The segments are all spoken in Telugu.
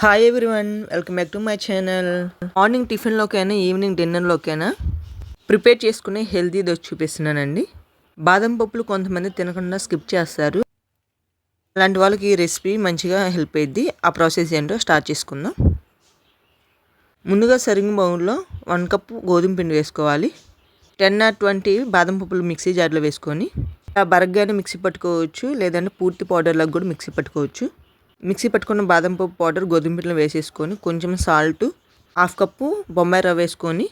Hi everyone welcome back to my channel morning టిఫిన్లోకైనా evening డిన్నర్లోకైనా ప్రిపేర్ చేసుకునే హెల్తీది వచ్చి చూపిస్తున్నానండి. బాదం పప్పులు కొంతమంది తినకుండా స్కిప్ చేస్తారు. అలాంటి వాళ్ళకి ఈ రెసిపీ మంచిగా హెల్ప్ అయ్యింది ఆ ప్రాసెస్ ఏంటో స్టార్ట్ చేసుకుందాం. ముందుగా సరింగ్ బౌల్లో వన్ కప్ గోధుమ పిండి వేసుకోవాలి. టెన్ ఆర్ ట్వంటీ బాదం పప్పులు మిక్సీ జార్లో వేసుకొని ఆ బరగ్గానే మిక్సీ పట్టుకోవచ్చు లేదంటే పూర్తి పౌడర్లకు కూడా మిక్సీ పట్టుకోవచ్చు. మిక్సీ పట్టుకున్న బాదం పప్పు పౌడర్ గోధుమ పిండిలో వేసేసుకొని కొంచెం సాల్ట్ హాఫ్ కప్పు బొంబాయి రవ్వ వేసుకొని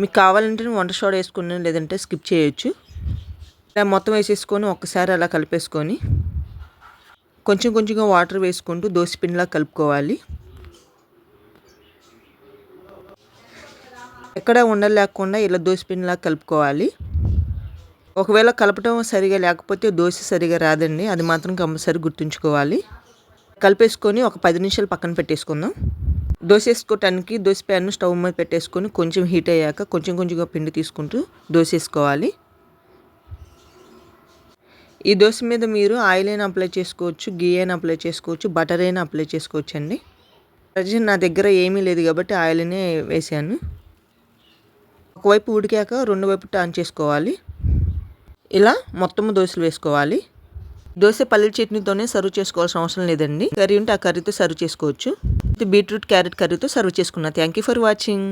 మీకు కావాలంటే వంట సోడా వేసుకుని లేదంటే స్కిప్ చేయొచ్చు. ఇలా మొత్తం వేసేసుకొని ఒక్కసారి అలా కలిపేసుకొని కొంచెం కొంచెంగా వాటర్ వేసుకుంటూ దోశ పిండిలా కలుపుకోవాలి. ఎక్కడ ఉండలేకుండా ఇలా దోశ పిండిలా కలుపుకోవాలి. ఒకవేళ కలపటం సరిగా లేకపోతే దోశ సరిగా రాదండి అది మాత్రం కంపల్సరీ గుర్తుంచుకోవాలి. కలిపేసుకొని ఒక పది నిమిషాలు పక్కన పెట్టేసుకుందాం. దోశ వేసుకోవటానికి దోశ ప్యాన్ స్టవ్ మీద పెట్టేసుకొని కొంచెం హీట్ అయ్యాక కొంచెం కొంచెంగా పిండి తీసుకుంటూ దోశ వేసుకోవాలి ఈ దోశ మీద మీరు ఆయిల్ అయినా అప్లై చేసుకోవచ్చు గీ అయినా అప్లై చేసుకోవచ్చు బటర్ అయినా అప్లై చేసుకోవచ్చు అండి ప్రజెంట్ నా దగ్గర ఏమీ లేదు కాబట్టి ఆయిల్నే వేసాను. ఒకవైపు ఉడికాక రెండు వైపు టర్న్ చేసుకోవాలి. ఇలా మొత్తం దోశలు వేసుకోవాలి. దోశ పల్లెల చట్నీతోనే సర్వ్ చేసుకోవాల్సిన అవసరం లేదండి. కర్రీ ఉంటే ఆ కర్రీతో సర్వ్ చేసుకోవచ్చు. బీట్రూట్ క్యారెట్ కర్రీతో సర్వ్ చేసుకున్నా. Thank you for watching